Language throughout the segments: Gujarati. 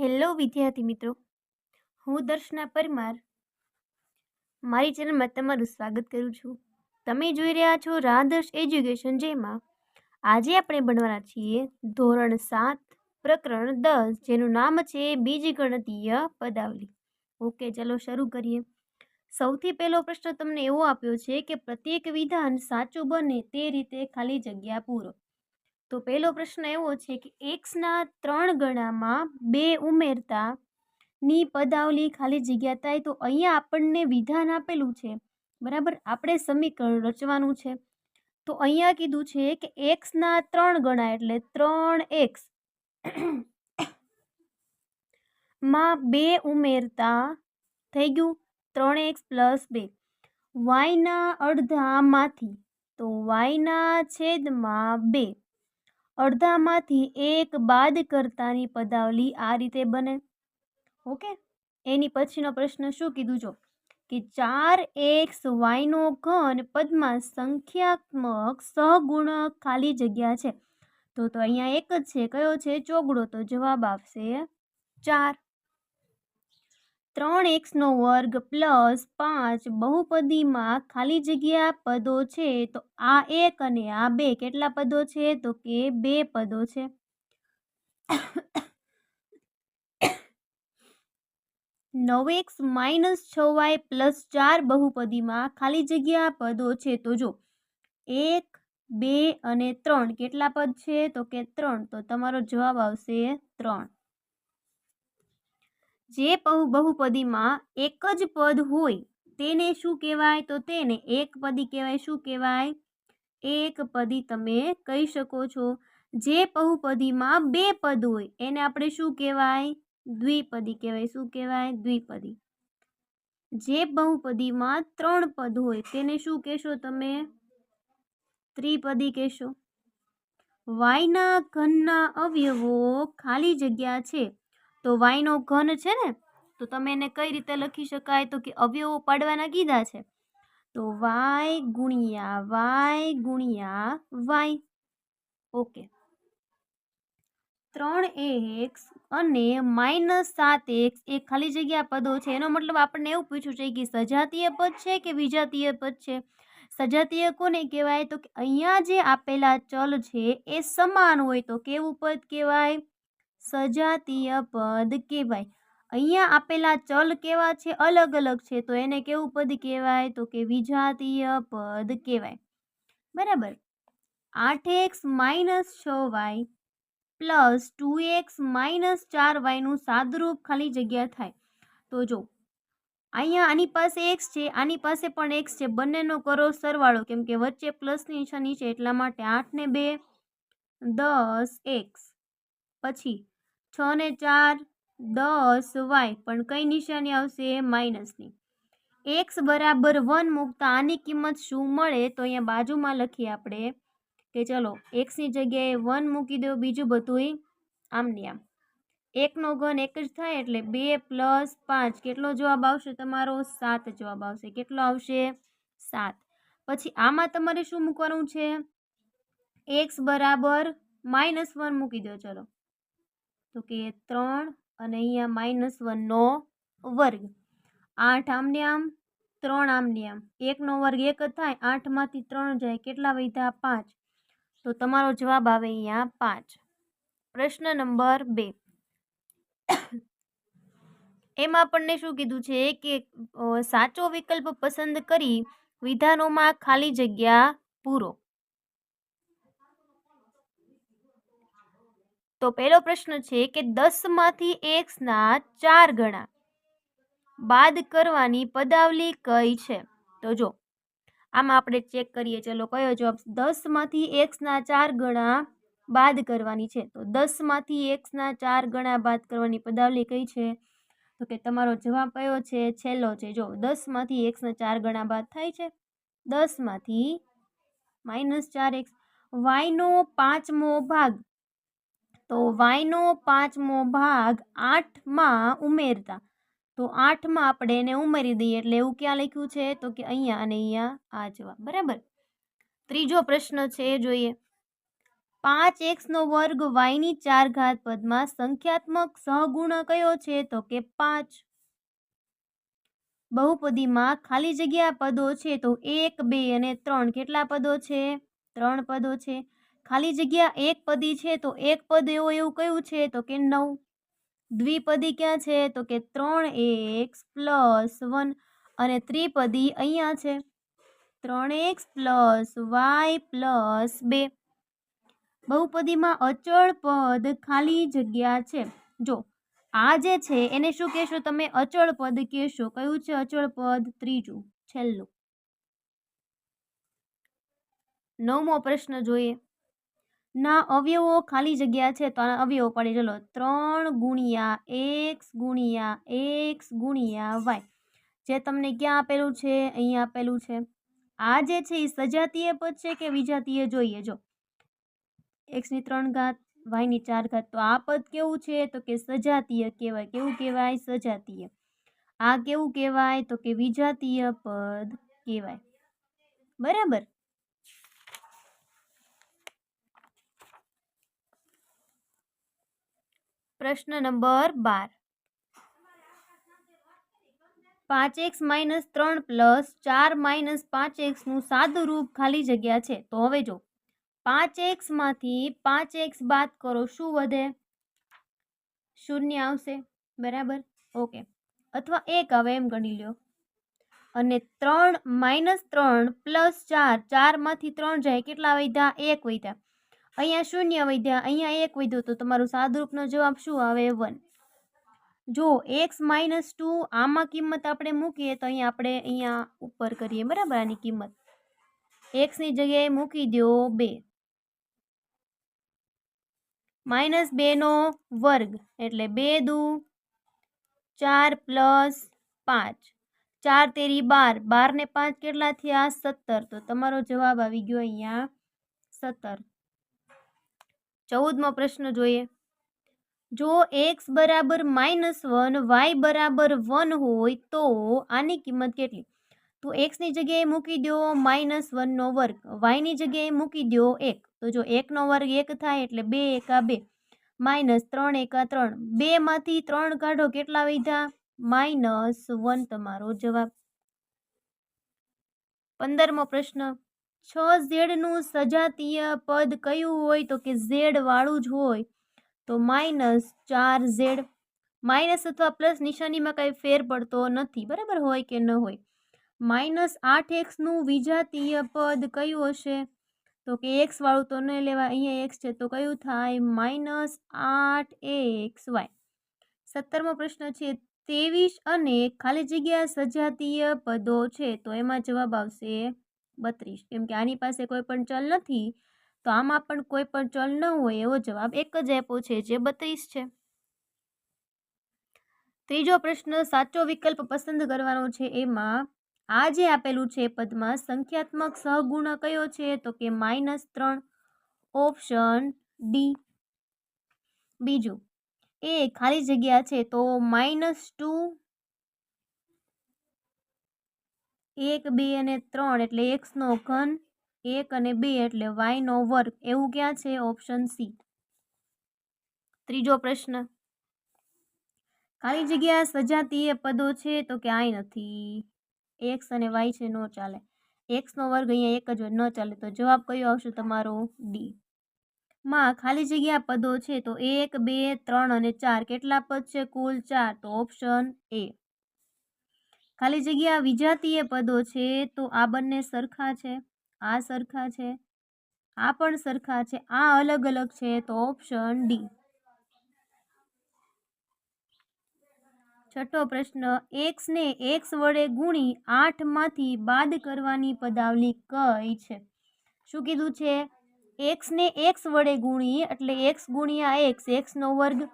હેલો વિદ્યાર્થી મિત્રો, હું દર્શના પરમાર. મારી ચેનલમાં તમારું સ્વાગત કરું છું. તમે જોઈ રહ્યા છો રાધર્શ એજ્યુકેશન જેમાં. આજે આપણે ભણવાના છીએ ધોરણ સાત, પ્રકરણ દસ, જેનું નામ છે બીજગણિતીય પદાવલી. ઓકે, ચલો શરૂ કરીએ. સૌથી પહેલો પ્રશ્ન તમને એવો આપ્યો છે કે પ્રત્યેક વિધાન સાચું બને તે રીતે ખાલી જગ્યા પૂરો. તો પહેલો પ્રશ્ન એવો છે કે એક્સના ત્રણ ગણામાં બે ઉમેરતા ની પદાવલી ખાલી જગ્યા થાય તો અહીંયા આપણને વિધાન આપેલું છે. બરાબર? આપણે સમીકરણ રચવાનું છે. તો અહીંયા કીધું છે કે એક્સના ત્રણ ગણા એટલે ત્રણ એક્સમાં બે ઉમેરતા થઈ ગયું ત્રણ એક્સ પ્લસ બે. વાયના અડધામાંથી તો વાયના છેદમાં બે. અડધામાંથી એક બાદ કરતાની પદાવલી આ રીતે બને. ઓકે? એની પછીનો પ્રશ્ન શું કીધું જો? કે ચાર એક્સ વાયનો ઘન પદમાં સંખ્યાત્મક સહગુણ ખાલી જગ્યા છે. તો તો અહીંયા એક જ છે. કયો છે? ચોગડો. તો જવાબ આવશે ચાર. ત્રણ એક્સનો વર્ગ પ્લસ પાંચ બહુપદીમાં ખાલી જગ્યા પદો છે, તો આ એક અને આ બે કેટલા પદો છે? તો કે બે પદો છે. નવ એક્સ માઇનસ છ વાય પ્લસ ચાર બહુપદીમાં ખાલી જગ્યા પદો છે. તો જો એક, બે અને ત્રણ કેટલા પદ છે? તો કે ત્રણ. તો તમારો જવાબ આવશે ત્રણ. જે બહુપદીમાં એક જ પદ હોય, તેને શું કહેવાય? તો તેને એક પદી કહેવાય. શું કહેવાય? એક પદી તમે કહી શકો છો. જે બહુપદીમાં બે પદ હોય, એને આપણે શું કહેવાય? દ્વિપદી કહેવાય. શું કહેવાય? દ્વિપદી. જે બહુપદીમાં ત્રણ પદ હોય, તેને શું કહેશો તમે? ત્રિપદી કહેશો. વાયના ઘનના અવયવો ખાલી જગ્યા છે. તો વાયનો ઘન છે ને, તો તમે એને કઈ રીતે લખી શકાય? તો કે અવયવો પાડવાના કીધા છે. તો વાય ગુણ્યા વાય ગુણ્યા વાય. ઓકે. ત્રણ એક્સ અને માઇનસ સાત એક્સ એ ખાલી જગ્યા પદો છે. એનો મતલબ આપણને એવું પૂછ્યું છે કે સજાતીય પદ છે કે વિજાતીય પદ છે? સજાતીય કોને કહેવાય? તો કે અહીંયા જે આપેલા ચલ છે એ સમાન હોય તો કેવું પદ કહેવાય? સજાતીય પદ કહેવાય. અહીંયા આપેલા ચલ કેવા છે? અલગ અલગ છે. તો એને કેવું પદ કહેવાય? તો કે વિજાતીય પદ કહેવાય. બરાબર. આઠ એક્સ માઇનસ છ Y plus two X minus ચાર વાયનું સાદરૂપ ખાલી જગ્યા થાય. તો જો, અહીંયા આની પાસે એક્સ છે, આની પાસે પણ એક્સ છે. બંનેનો કરો સરવાળો. કેમ કે વચ્ચે પ્લસની નિશાની છે એટલા માટે આઠ ને બે દસ એક્સ. પછી છ ને ચાર, દસ, વાય, પણ કઈ નિશાની આવશે? માઇનસની એક્સ બરાબર વન મૂકતા આની કિંમત શું મળે? તો અહીંયા બાજુમાં લખીએ આપણે કે ચલો એક્સની જગ્યાએ વન મૂકી દો બીજું બધું આમની આમ. એકનો ઘન એક જ થાય એટલે બે પ્લસ પાંચ. કેટલો જવાબ આવશે તમારો? સાત જવાબ આવશે. કેટલો આવશે? સાત. પછી આમાં તમારે શું મૂકવાનું છે? એક્સ બરાબર માઇનસ વન મૂકી દો ચલો. તો કે ત્રણ અને અહીંયા માઇનસ વનનો વર્ગ. આઠ આમને આમ? ત્રણ આમને આમ. એકનો વર્ગ એક થાય, આઠમાંથી ત્રણ જાય, કેટલા વધ્યા? પાંચ. તો તમારો જવાબ આવે અહીંયા પાંચ. પ્રશ્ન નંબર બે. એમાં આપણને શું કીધું છે કે સાચો વિકલ્પ પસંદ કરી વિધાનોમાં ખાલી જગ્યા પૂરો. તો પહેલો પ્રશ્ન છે કે દસમાંથી એક્સના ચાર ગણા બાદ કરવાની પદાવલી કઈ છે? તો જો, આમાં આપણે ચેક કરીએ. ચલો કયો જવાબ? દસમાંથી એક્સના ચાર ગણા બાદ કરવાની છે. તો દસમાંથી એક્સના ચાર ગણા બાદ કરવાની પદાવલી કઈ છે? તો કે તમારો જવાબ કયો છે? છેલ્લો છે. જો, દસમાંથી એક્સના ચાર ગણા બાદ થાય છે. દસમાંથી માઇનસ ચાર એક્સ. વાયનો પાંચમો ભાગ તો વાયનો પાંચમો ભાગ આઠમાં ઉમેરતા. તો આઠમાં આપણે એને ઉમેરી દઈએ એટલે એવું ક્યાં લખ્યું છે? તો કે અહીંયા અને અહીંયા આ જવાબ. બરાબર? ત્રીજો પ્રશ્ન છે જોઈએ. પાંચ એક્સનો વર્ગ વાયની ચાર ઘાત પદમાં સંખ્યાત્મક સહગુણ કયો છે? તો કે પાંચ. બહુપદીમાં ખાલી જગ્યા પદો છે તો એક, બે અને ત્રણ કેટલા પદો છે? ત્રણ પદો છે. ખાલી જગ્યા એક પદી છે, તો એક પદ એવો એવું કયું છે? તો કે નવ. દ્વિપદી ક્યાં છે? તો કે ત્રણ એક્સ પ્લસ વન. અને ત્રિપદી અહીંયા છે. ત્રણ એક્સ પ્લસ વાય પ્લસ બે. બહુપદીમાં અચળ પદ ખાલી જગ્યા છે. જો, આ જે છે, એને શું કહેશો તમે? અચળ પદ કહેશો. કયું છે અચળ પદ? ત્રીજું. છેલ્લું. નવમો પ્રશ્ન જોઈએ. ના, અવયવો ખાલી જગ્યા છે તો આના અવયવો પડી ચલો ત્રણ ગુણ્યા એક્સ ગુણ્યા એક્સ ગુણ્યા વાય. જે તમને ક્યાં આપેલું છે? અહીંયા આપેલું છે. આ જે છે એ સજાતીય પદ છે કે વિજાતીય જોઈએ? જો. એક્સની ત્રણ ઘાત વાયની ચાર ઘાત. તો આ પદ કેવું છે? તો કે સજાતીય કહેવાય. કેવું કહેવાય? સજાતીય. આ કેવું કહેવાય? તો કે વિજાતીય પદ કહેવાય. બરાબર? પ્રશ્ન નંબર બાર. પાંચ એક્સ માઇનસ ત્રણ પ્લસ ચાર માઇનસ પાંચ એક્સનું સાદું રૂપ ખાલી જગ્યા છે. તો હવે જો, પાંચ એક્સમાંથી પાંચ એક્સ બાદ કરો શું વધે? શૂન્ય આવશે, બરાબર? ઓકે અથવા એક આવે એમ ગણી લ્યો. અને ત્રણ માઇનસ ત્રણ પ્લસ ચાર ચારમાંથી ત્રણ જાય, કેટલા વધ્યા? એક વધ્યા. અહીંયા શૂન્ય વધ્યા અહીંયા એક વધ્યો તો તમારું સાદરૂપનો જવાબ શું આવે? વન. જો એક્સ માઇનસ ટુ આમાં કિંમત આપણે મૂકીએ, તો અહીંયા આપણે અહીંયા ઉપર કરીએ, બરાબર? આની કિંમત. એક્સની જગ્યાએ મૂકી દો બે. માઇનસ બેનો વર્ગ, એટલે બે દુ ચાર પ્લસ પાંચ. ચાર તેરી બાર. બાર ને પાંચ કેટલા થયા? સત્તર. તો તમારો જવાબ આવી ગયો અહીંયા સત્તર. ચૌદમો પ્રશ્ન જોઈએ. જો એક્સ બરાબર માઇનસ વન વાય બરાબર વન હોય તો આની કિંમત કેટલી? તો એક્સની જગ્યાએ મૂકી દો માઇનસ વનનો વર્ગ. વાયની જગ્યાએ મૂકી દો એક. તો જો એકનો વર્ગ એક થાય એટલે બે એકા બે. માઇનસ ત્રણ એકા ત્રણ. બેમાંથી ત્રણ કાઢો કેટલા વધ્યા? માઇનસ વન તમારો જવાબ. પંદરમો પ્રશ્ન. છ ઝેડનું સજાતીય પદ કયું હોય તો કે ઝેડ વાળું જ હોય, તો માઇનસ ચાર ઝેડ. માઇનસ અથવા પ્લસ નિશાનીમાં કંઈ ફેર પડતો નથી, બરાબર હોય કે ન હોય. માઇનસ આઠ એક્સનું વિજાતીય પદ કયું હશે? તો કે એક્સ વાળું તો ન લેવા અહીંયા એક્સ છે તો કયું થાય? માઇનસ આઠ એક્સ વાય. સત્તરમો પ્રશ્ન છે, ત્રેવીસ અને ખાલી જગ્યા સજાતીય પદો છે તો એમાં જવાબ આવશે બત્રીસ. કેમ કે આની પાસે કોઈ પણ ચલ નથી, તો આમાં પણ કોઈ પણ ચલ ન હોય એવો જવાબ એક જ આપ્યો છે જે બત્રીસ છે. ત્રીજો પ્રશ્ન, સાચો વિકલ્પ પસંદ કરવાનો છે એમાં, આ જે આપેલું છે પદમાં સંખ્યાત્મક સહગુણ કયો છે? તો કે માઇનસ ત્રણ, ઓપ્શન ડી. બીજું, એ ખાલી જગ્યા છે તો માઇનસ ટુ એક, બે અને ત્રણ એટલે એક્સનો ઘન, એક અને બે એટલે વાયનો વર્ગ. એવું ક્યાં છે? ઓપ્શન સી ત્રીજો પ્રશ્ન. ખાલી જગ્યા સજાતીય પદો છે તો કે આય નથી. એક્સ અને વાય છે, ન ચાલે. એક્સનો વર્ગ અહીંયા એક જ ન ચાલે. તો જવાબ કયો આવશે તમારો? ડી માં ખાલી જગ્યા પદો છે તો એક, બે, ત્રણ અને ચાર. કેટલા પદ છે? કુલ ચાર. તો ઓપ્શન એ ખાલી જગ્યા વિજાતીય પદો છે, તો આ બંને સરખા છે? આ સરખા છે? આ પણ સરખા છે? આ અલગ અલગ છે? તો ઓપ્શન ડી છઠ્ઠો પ્રશ્ન એક્સને એક્સ વડે ગુણી આઠમાંથી બાદ કરવાની પદાવલી કઈ છે? શું કીધું છે? એક્સને એક્સ વડે ગુણી, એટલે એક્સ ગુણ્યા એક્સ એક્સનો વર્ગ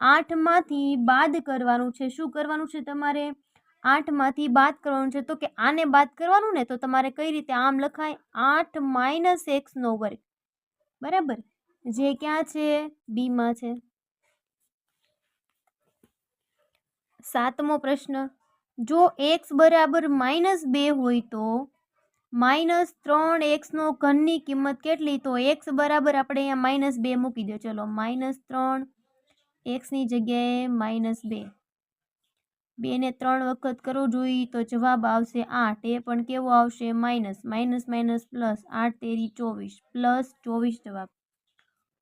આઠમાંથી બાદ કરવાનું છે. શું કરવાનું છે તમારે? આઠમાંથી બાદ કરવાનું છે, તો કે આને બાદ કરવાનું ને, તો તમારે કઈ રીતે આમ લખાય? આઠ માઇનસ એક્સનો વર્ગ. બરાબર? જે ક્યાં છે? બીમાં છે. સાતમો પ્રશ્ન. જો એક્સ બરાબર માઇનસ બે હોય તો માઇનસ ત્રણ એક્સનો ઘનની કિંમત કેટલી? તો એક્સ બરાબર આપણે અહીંયા માઇનસ બે મૂકી દો. ચલો, માઇનસ ત્રણ એક્સની જગ્યાએ માઇનસ બે. બેને ત્રણ વખત કરવું જોઈએ તો જવાબ આવશે આઠ. એ પણ કેવો આવશે? માઇનસ માઇનસ માઇનસ, પ્લસ આઠ, તેરી ચોવીસ. પ્લસ ચોવીસ જવાબ.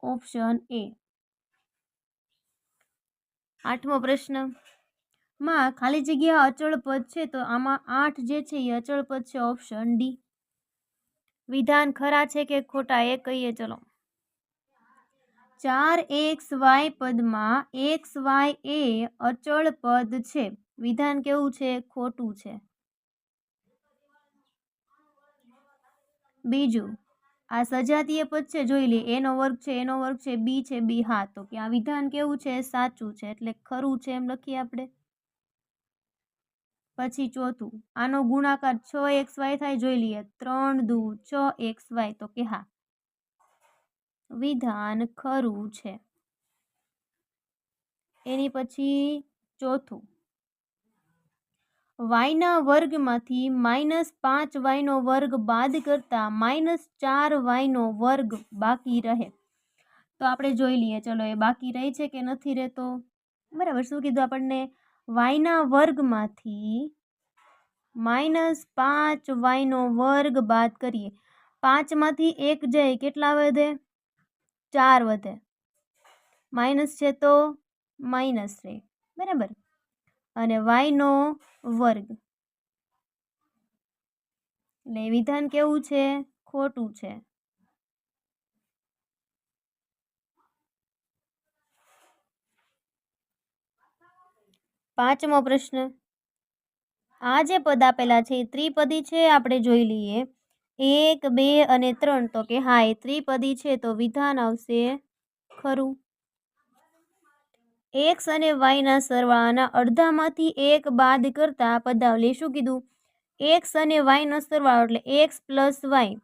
Option A. આઠમો પ્રશ્ન. માં, ખાલી જગ્યા અચળ પદ છે તો આમાં આઠ જે છે એ અચળ પદ છે? Option D. વિધાન ખરા છે કે ખોટા એ કહીએ, ચલો. ચાર એક્સ વાય પદમાં એક્સ વાય એ અચળ પદ છે. વિધાન કેવું છે? ખોટું છે. બીજું, આ સજાતીય પદ છે જોઈ લે. એનો વર્ગ છે, એનો વર્ગ છે, બી છે, બી. હા, તો કે આ વિધાન કેવું છે? સાચું છે. એટલે ખરું છે એમ લખીએ આપણે. પછી ચોથું, આનો ગુણાકાર છ એક્સ વાય થાય જોઈ લઈએ. ત્રણ દુ, છ એક્સ વાય, તો કે હા. વિધાન ખરું છે. એની પછી ચોથું વાયના વર્ગમાંથી માઇનસ પાંચ વાયનો વર્ગ બાદ કરતાં માઇનસ ચાર વાયનો વર્ગ બાકી રહે. તો આપણે જોઈ લઈએ, ચલો એ બાકી રહે છે કે નથી રહેતો? બરાબર, શું કીધું આપણને? વાયના વર્ગમાંથી માઇનસ પાંચ વાયનો વર્ગ બાદ કરીએ. પાંચમાંથી એક જાય કેટલા વધે? ચાર વધે. માઇનસ છે તો માઇનસ રહે બરાબર. અને વાયનો વર્ગ. એટલે વિધાન કેવું છે? ખોટું છે. પાંચમો પ્રશ્ન. આ જે પદ આપેલા છે, એ ત્રિપદી છે, આપણે જોઈ લઈએ. એક, બે અને ત્રણ. તો કે હા, એ ત્રિપદી છે, તો વિધાન આવશે ખરું. એક્સ અને વાયના સરવાળાના અડધામાંથી એક બાદ કરતા પદાવલી શું કીધું? એક્સ અને વાયનો સરવાળો એટલે એક્સ પ્લસ વાય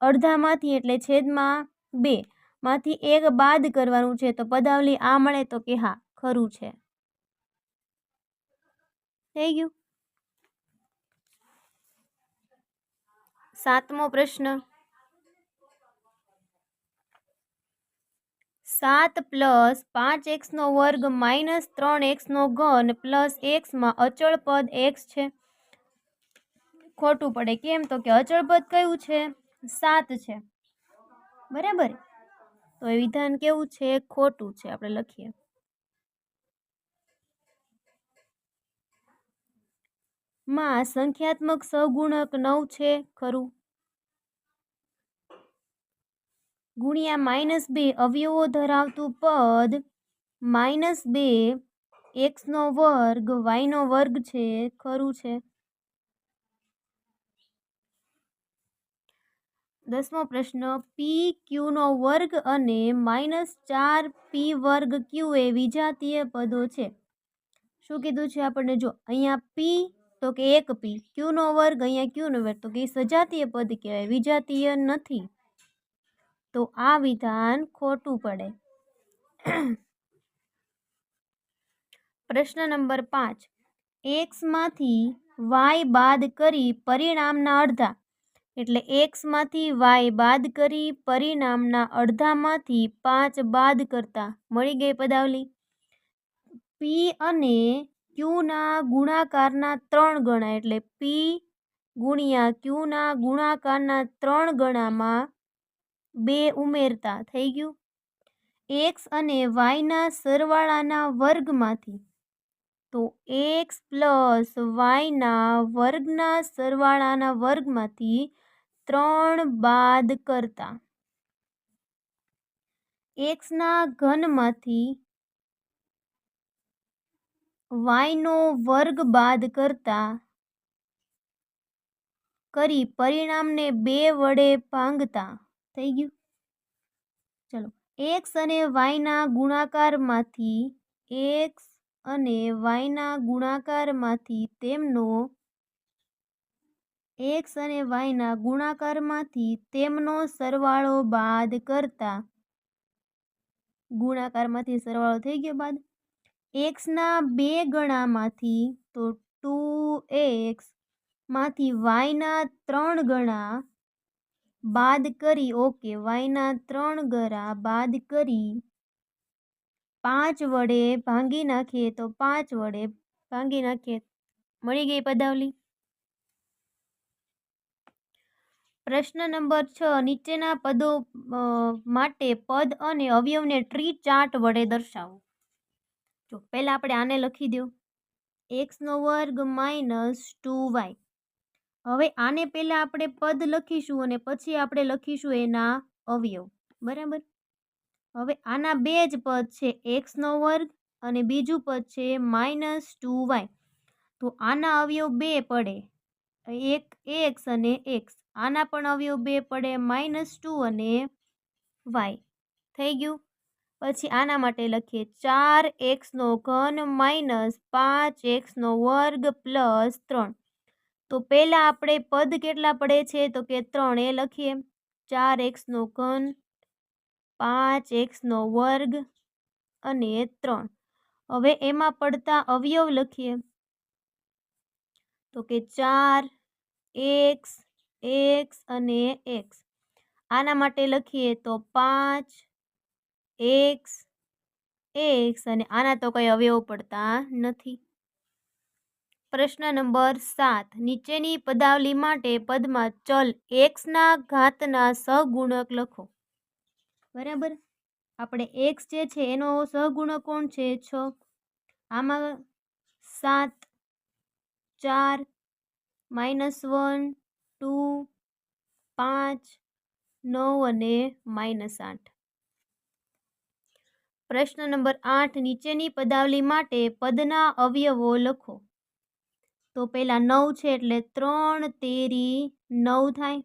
અડધામાંથી એટલે છેદમાં બે. માંથી એક બાદ કરવાનું છે તો પદાવલી આ મળે તો કે હા, ખરું છે. થઈ ગયું? સાતમો પ્રશ્ન. સાત પ્લસ પાંચ એક્સનો વર્ગ માઇનસ ત્રણ એક્સનો ઘન પ્લસ એક્સમાં અચળ પદ એક્સ છે. ખોટું પડે કેમ? તો કે અચળ પદ કયું છે? સાત છે. બરાબર? તો એ વિધાન કેવું છે? ખોટું છે, આપણે લખીએ. માં સંખ્યાત્મક સહગુણક નવ છે, ખરું? ગુણ્યા માઇનસ બે અવયવો ધરાવતું પદ માઇનસ બે એક્સનો વર્ગ, વાયનો વર્ગ છે, ખરું છે? દસમો પ્રશ્ન, પી ક્યુનો વર્ગ અને માઇનસ ચાર પી વર્ગ ક્યુ એ વિજાતીય પદો છે? શું કીધું છે આપણને જો અહીંયા પી, તો કે એક પી. ક્યુનો વર્ગ અહીંયા ક્યુનો વર્ગ, તો કે સજાતીય પદ કહેવાય, વિજાતીય નથી. તો આ વિધાન ખોટું પડે. પ્રશ્ન નંબર પાંચ. એક્સમાંથી વાય બાદ કરી પરિણામના અડધા. એટલે એક્સમાંથી વાય બાદ કરી પરિણામના અડધામાંથી પાંચ બાદ કરતા. મળી ગઈ પદાવલી? પી અને ક્યુના ગુણાકારના ત્રણ ગણા. એટલે પી ગુણ્યા ક્યુના ગુણાકારના ત્રણ ગણામાં બે ઉમેરતા થઈ ગયું. એક્સ અને વાયના સરવાળાના વર્ગમાંથી. તો એક્સ પ્લસ વાયના વર્ગના સરવાળાના વર્ગમાંથી ત્રણ બાદ કરતા. એક્સના ઘનમાંથી વાયનો વર્ગ બાદ કરતા કરી પરિણામને બે વડે ભાંગતા. થઈ ગયું? ચલો એક્સ અને વાયના ગુણાકારમાંથી એક્સ અને વાયના ગુણાકારમાંથી તેમનો એક્સ અને વાયના ગુણાકારમાંથી તેમનો સરવાળો બાદ કરતા ગુણાકારમાંથી સરવાળો થઈ ગયો બાદ? એક્સના બે ગણામાંથી તો ટુ એક્સમાંથી વાયના ત્રણ ગણા બાદ કરી, ઓકે, વાયના ત્રણ ગરા બાદ કરી. પાંચ વડે ભાંગી નાખીએ તો પાંચ વડે ભાંગી નાખીએ. મળી ગઈ પદાવલી? પ્રશ્ન નંબર છ, નીચેના પદો માટે પદ અને અવયવને ટ્રી ચાર્ટ વડે દર્શાવો. જો, પહેલાં આપણે આને લખી દો એક્સનો વર્ગ માઇનસ ટુ વાય હવે આને પહેલા આપણે પદ લખીશું અને પછી આપણે લખીશું એના અવયવ. બરાબર? હવે આના બે જ પદ છે એક્સનો વર્ગ અને બીજું પદ છે માઇનસ ટુ વાય તો આના અવયવ બે પડે, એક એક્સ અને એક્સ આના પણ અવયવ બે પડે માઇનસ ટુ અને વાય થઈ ગયું? પછી આના માટે લખીએ, ચાર એક્સનો ઘન માઇનસ પાંચ એક્સનો વર્ગ પ્લસ ત્રણ. તો પહેલાં આપણે પદ કેટલા પડે છે? તો કે ત્રણ એ લખીએ. ચાર એક્સનો ઘન, પાંચ એક્સનો વર્ગ અને ત્રણ. હવે એમાં પડતા અવયવ લખીએ. તો કે ચાર, એક્સ એક્સ અને એક્સ. આના માટે લખીએ તો પાંચ, એક્સ એક્સ અને આના તો કંઈ અવયવ પડતા નથી. પ્રશ્ન નંબર સાત. નીચેની પદાવલી માટે પદમાં ચલ એક્સના ઘાતના સહગુણક લખો. બરાબર? આપણે એક્સ જે છે એનો સહગુણક કોણ છે? છ. આમાં સાત, ચાર, માઇનસ વન, ટુ, પાંચ, નવ અને માઇનસ આઠ. પ્રશ્ન નંબર આઠ. નીચેની પદાવલી માટે પદના અવયવો લખો. તો પહેલાં નવ છે એટલે ત્રણ તેરી નવ થાય.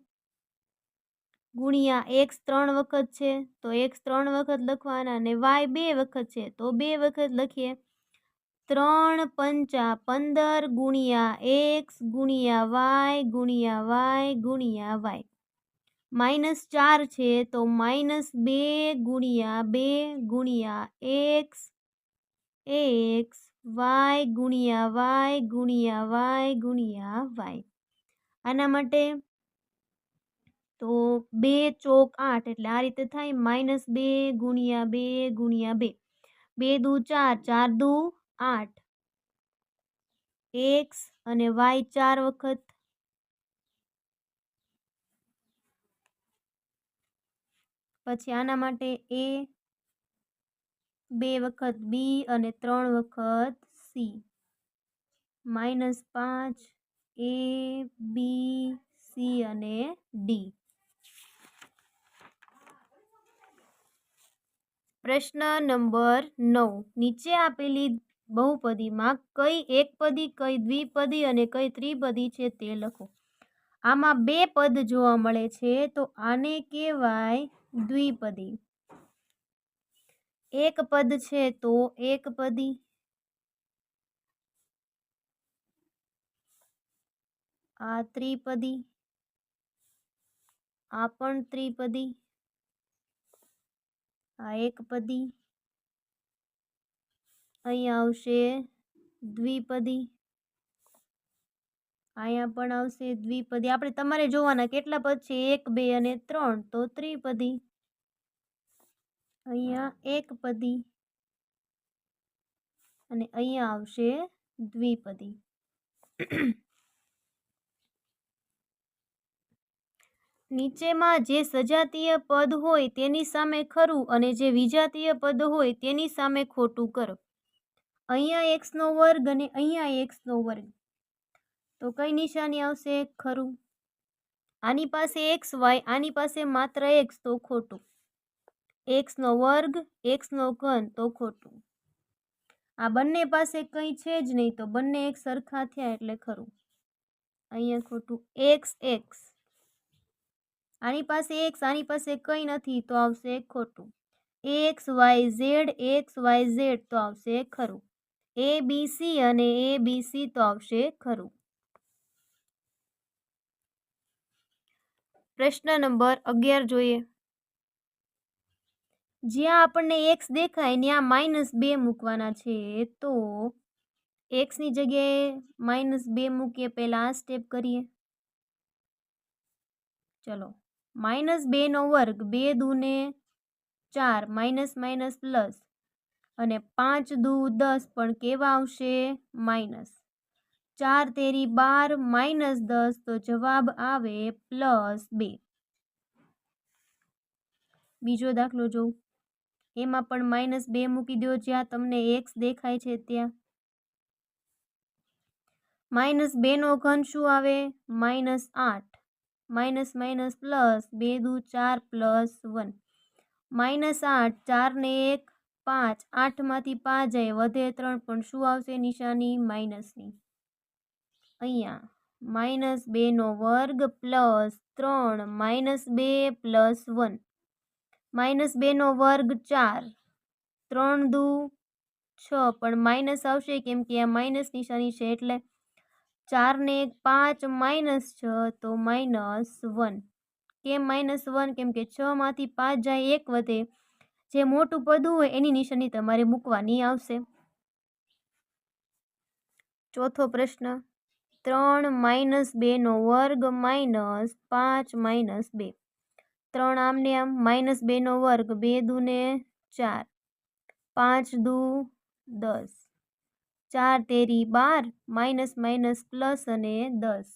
ગુણ્યા એક્સ ત્રણ વખત છે, તો એક્સ ત્રણ વખત લખવાના અને વાય બે વખત છે, તો બે વખત લખીએ. ત્રણ પંચા પંદર ગુણ્યા એક્સ ગુણ્યા વાય ગુણ્યા વાય ગુણ્યા વાય. માઇનસ ચાર છે, તો માઇનસ બે ગુણ્યા બે ગુણ્યા એક્સ એક્સ વાય ગુણ્યા વાય ગુણ્યા વાય ગુણ્યા વાય. આના માટે તો બે ચોક આઠ એટલે આ રીતે થાય. માઇનસ બે ગુણ્યા બે ગુણ્યા બે. બે દુ ચાર ચાર દુ આઠ. એક્સ અને વાય ચાર વખત. પછી આના માટે એ બે વખત બી અને ત્રણ વખત સી માઇનસ પાંચ એ બી સી અને ડી પ્રશ્ન નંબર નવ. નીચે આપેલી બહુપદીમાં કઈ એકપદી કઈ દ્વિપદી અને કઈ ત્રિપદી છે તે લખો. આમાં બે પદ જોવા મળે છે, તો આને કહેવાય દ્વિપદી. એક પદ છે તો એકપદી આ ત્રિપદી? આ પણ ત્રિપદી? આ એકપદી અહીંયા આવશે દ્વિપદી. અહીંયા પણ આવશે દ્વિપદી. આપણે તમારે જોવાના કેટલા પદ છે? એક, બે અને ત્રણ. તો ત્રિપદી. અહીંયા એકપદી અને અહીંયા આવશે દ્વિપદી. નીચેમાં જે સજાતીય પદ હોય તેની સામે ખરું અને જે વિજાતીય પદ હોય તેની સામે ખોટું કરો. અહીંયા એક્સનો વર્ગ અને અહીંયા એક્સનો વર્ગ. તો કઈ નિશાની આવશે? ખરું. આની પાસે એક્સ વાય આની પાસે માત્ર એક્સ તો ખોટું. એક્સનો વર્ગ એક્સનો ઘન, તો ખોટું. આ બંને પાસે કંઈ છે જ નહીં, તો બંને એક સરખા થયા એટલે ખરું. અહીંયા ખોટું એક્સ એક્સ આની પાસે એક્સ આની પાસે કંઈ નથી, તો આવશે ખોટું. X Y Z X Y Z તો આવશે ખરું. એ બી સી અને એ બી સી તો આવશે ખરું. પ્રશ્ન નંબર અગિયાર જોઈએ. જ્યાં આપણને એક્સ દેખાય ત્યાં માઇનસ બે મૂકવાના છે, તો એક્સની જગ્યાએ માઇનસ બે મૂકીએ, પહેલાં આ સ્ટેપ કરીએ. ચલો માઇનસ બેનો વર્ગ બે દૂને ચાર માઇનસ માઇનસ પ્લસ અને પાંચ દુ દસ પણ કેવા આવશે? માઇનસ ચાર તેરી બાર માઇનસ દસ, તો જવાબ આવે પ્લસ બે. બીજો દાખલો જોઉં. એમાં પણ માઇનસ બે મૂકી દો જ્યાં તમને એક્સ દેખાય છે ત્યાં. માઇનસ બેનો ઘન શું આવે? માઇનસ આઠ. માઇનસ માઇનસ પ્લસ બે દુ ચાર પ્લસ વન. માઇનસ આઠ ચારને એક, પાંચ. આઠમાંથી પાંચ જાય, વધે ત્રણ પણ શું આવશે નિશાની? માઇનસની અહીંયા માઇનસ બેનો વર્ગ પ્લસ ત્રણ માઇનસ બે પ્લસ વન. માઇનસ બેનો વર્ગ ચાર. ત્રણ દુ છ, પણ માઇનસ આવશે કેમ કે આ માઇનસ નિશાની છે એટલે ચારને એક પાંચ માઇનસ છ, તો માઇનસ વન. કેમ માઇનસ વન? કેમ કે છમાંથી પાંચ જાય એક વધે. જે મોટું પદ હોય એની નિશાની તમારે મૂકવાની આવશે. ચોથો પ્રશ્ન. ત્રણ માઇનસ બેનો વર્ગ માઇનસ પાંચ માઇનસ બે. ત્રણ આમને આમ માઇનસ બેનો વર્ગ, બે દૂને ચાર. પાંચ દુ દસ. ચાર તેરી બાર માઇનસ માઇનસ પ્લસ અને દસ.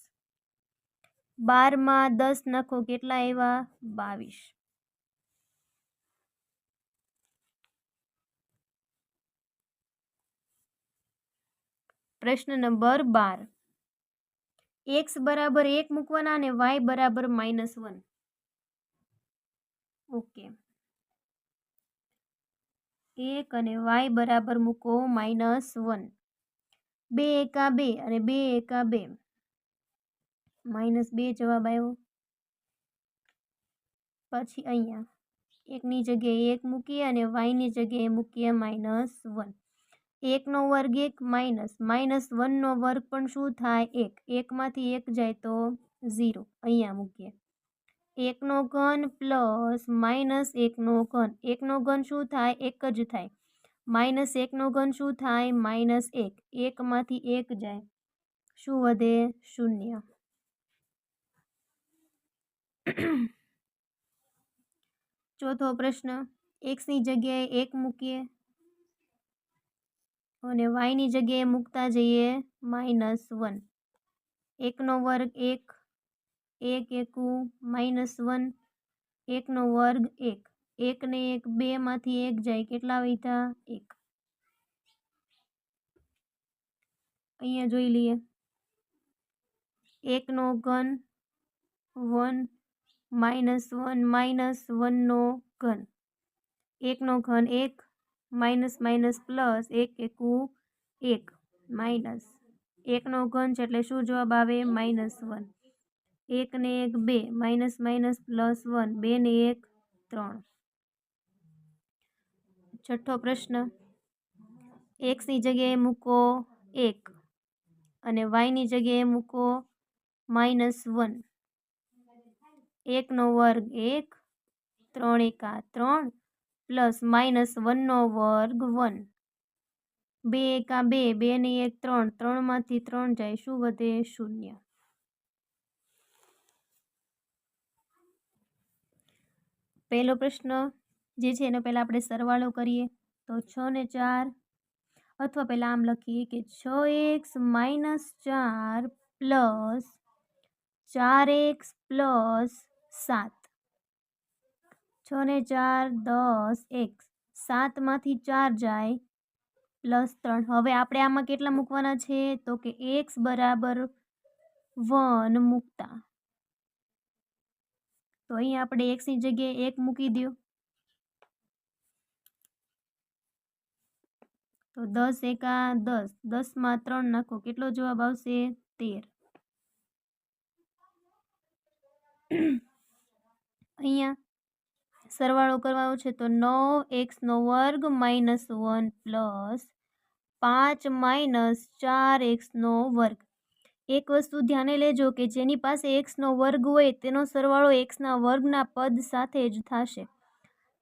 બારમાં દસ નાખો કેટલા આવ્યા બાવીસ. પ્રશ્ન નંબર બાર. એક્સ બરાબર એક મૂકવાના અને વાય બરાબર માઇનસ વન ઓકે. એક અને વાય બરાબર મૂકો માઇનસ વન બે એકા બે અને બે એકા બે. માઇનસ બે જવાબ આવ્યો પછી અહીંયા એકની જગ્યાએ એક મૂકીએ અને વાયની જગ્યાએ મૂકીએ માઇનસ વન એકનો વર્ગ એક માઇનસ માઇનસ વનનો વર્ગ પણ શું થાય? એક. એકમાંથી એક જાય તો ઝીરો અહીંયા મૂકીએ. એકનો ઘન પ્લસ માઇનસ એકનો ઘન એકનો ઘન શું થાય? એક જ થાય. માઇનસ એકનો ઘન શું થાય? માઇનસ એક. એકમાંથી એક જાય. શું વધે? શૂન્ય. ચોથો પ્રશ્ન. એક્સની જગ્યાએ એક મૂકીએ અને વાયની જગ્યાએ મૂકતા જઈએ માઇનસ વન. એકનો વર્ગ એક એક એકું માઇનસ વન એકનો વર્ગ એક એકને એક બેમાંથી એક જાય કેટલા વૈધા એક. અહીંયા જોઈ લઈએ. એકનો ઘન, વન, માઇનસ વન, માઇનસ વનનો ઘન. એકનો ઘન એક, માઇનસ માઇનસ પ્લસ એક એકું એક. માઇનસ. એકનો ઘન છે એટલે શું જવાબ આવે? Minus one. એક ને એક બે, માઇનસ માઇનસ પ્લસ વન, બે ને એક, ત્રણ. છઠ્ઠો પ્રશ્ન. એક્સની જગ્યાએ મૂકો એક અને વાયની જગ્યાએ મૂકો માઇનસ વન. એકનો વર્ગ એક, ત્રણ એકા ત્રણ, પ્લસ માઇનસ વનનો વર્ગ વન. બે એકા બે બે ને એક, ત્રણ. ત્રણમાંથી ત્રણ જાય, શું વધે? શૂન્ય. પહેલો પ્રશ્ન જે છે એનો પહેલાં આપણે સરવાળો કરીએ. તો છ ને ચાર અથવા પહેલાં આમ લખીએ કે છ એક્સ માઇનસ ચાર પ્લસ ચાર એક્સ પ્લસ સાત. છ ને ચાર દસ એક્સ સાતમાંથી ચાર જાય પ્લસ ત્રણ. હવે આપણે આમાં કેટલા મૂકવાના છે? તો કે એક્સ બરાબર વન મૂકતા. તો અહીં આપણે એક્સની જગ્યાએ એક મૂકી દો તો દસ એકા દસ, દસમાં ત્રણ નાખો. કેટલો જવાબ આવશે? તેર. અહીંયા સરવાળો કરવાનો છે તો નવ એક્સનો વર્ગ માઇનસ વન પ્લસ પાંચ માઇનસ ચાર એક્સનો વર્ગ. એક વસ્તુ ધ્યાને લેજો કે જેની પાસે એક્સનો વર્ગ હોય તેનો સરવાળો એક્સના વર્ગના પદ સાથે જ થશે.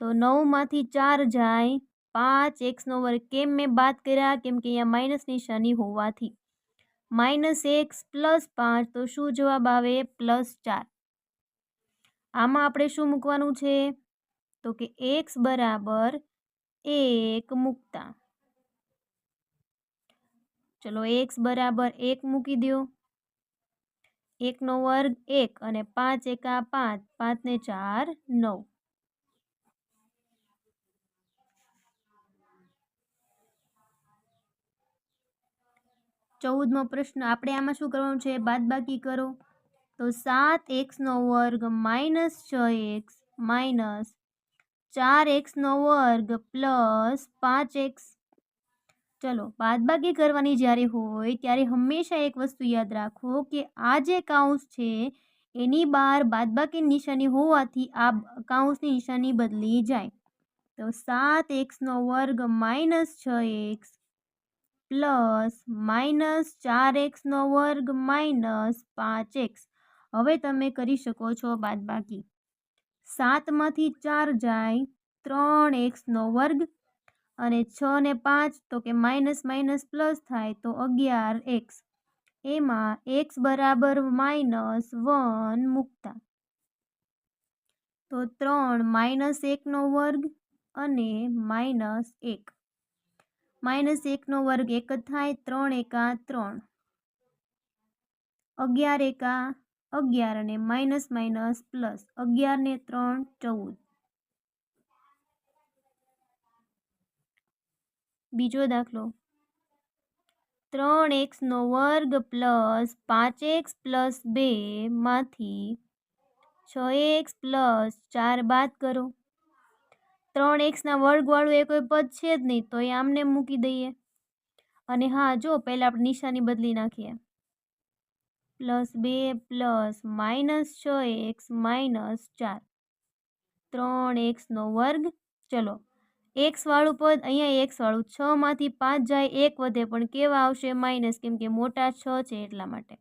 તો નવમાંથી ચાર જાય પાંચ. એક્સનો વર્ગ કેમ મેં બાદ કર્યા? કેમ કે અહીંયા માઇનસ નિશાની હોવાથી. માઇનસ એક્સ પ્લસ પાંચ. તો શું જવાબ આવે? પ્લસ ચાર. આમાં આપણે શું મૂકવાનું છે? તો કે એક્સ બરાબર એક મૂકતા. ચલો એક્સ બરાબર એક મૂકી દો એકનો વર્ગ એક અને પાંચ એકા પાંચ પાંચને ચાર, નવ. ચૌદમો પ્રશ્ન, આપણે આમાં શું કરવાનું છે? બાદબાકી કરો. તો સાત એક્સનો વર્ગ માઇનસ છ એક્સ માઇનસ ચાર એક્સનો વર્ગ પ્લસ પાંચ એક્સ ચલો, બાદબાકી કરવાની જ્યારે હોય, ત્યારે હંમેશા એક વસ્તુ યાદ રાખો કે આ જે કાઉન્સ છે, એની બહાર બાદબાકી નિશાની હોવાથી આ કાઉન્સની નિશાની બદલી જાય. તો સાત એક્સનો વર્ગ માઇનસ છ એક્સ પ્લસ માઇનસ ચાર એક્સનો વર્ગ માઇનસ પાંચ એક્સ. હવે તમે કરી શકો છો બાદબાકી. સાતમાંથી ચાર જાય, ત્રણ એક્સનો વર્ગ અને છ ને પાંચ તો કે માઇનસ માઇનસ પ્લસ થાય તો અગિયાર એક્સ. એમાં એક્સ બરાબર માઇનસ વન મૂકતા. તો ત્રણ માઇનસ એકનો વર્ગ અને માઇનસ એક. માઇનસ એકનો વર્ગ એક જ થાય, ત્રણ એકા ત્રણ. અગિયાર એકા અગિયાર અને માઇનસ માઇનસ પ્લસ અગિયાર ને ત્રણ ચૌદ. બીજો દાખલો. ત્રણ એક્સનો વર્ગ પ્લસ પાંચ એક્સ પ્લસ બેમાંથી છ એક્સ પ્લસ ચાર બાદ કરો. ત્રણ એક્સના વર્ગવાળું એ કોઈ પદ છે જ નહીં તો એ આમને મૂકી દઈએ. અને હા, જો પહેલાં આપણે નિશાની બદલી નાખીએ. પ્લસ બે પ્લસ માઇનસ છ એક્સ માઇનસ ચાર. ત્રણ એક્સનો વર્ગ, ચલો. એક્સવાળું પદ અહીંયા એક્સવાળું છમાંથી પાંચ જાય, એક વધે. પણ કેવા આવશે? માઇનસ, કેમ કે મોટા છ છે એટલા માટે.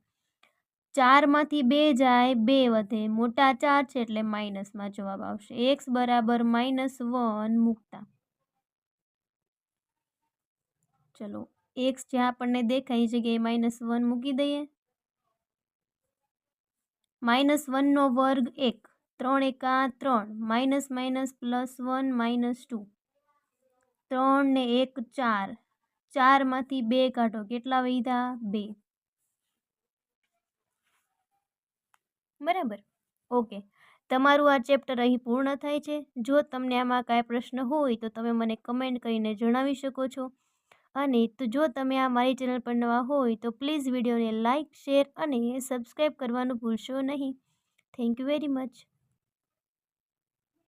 ચારમાંથી બે જાય, બે વધે. મોટા ચાર છે એટલે માઇનસમાં જવાબ આવશે. એક્સ બરાબર માઇનસ વન મૂકતા. ચલો એક્સ જ્યાં આપણને દેખાય, એ જગ્યાએ માઇનસ વન મૂકી દઈએ. માઇનસ વનનો વર્ગ એક. ત્રણ એકા ત્રણ. Minus minus plus one, minus two. ત્રણ ને એક ચાર. ચારમાંથી બે કાઢો. કેટલા વધ્યા બે. બરાબર. ઓકે. તમારું આ ચેપ્ટર અહીં પૂર્ણ થાય છે. જો તમને આમાં કાંઈ પ્રશ્ન હોય તો તમે મને કમેન્ટ કરીને જણાવી શકો છો. અને તો જો તમે આ મારી ચેનલ પર નવા હોય તો પ્લીઝ વિડીયોને લાઇક શેર અને સબસ્ક્રાઈબ કરવાનું ભૂલશો નહીં. Thank you very much.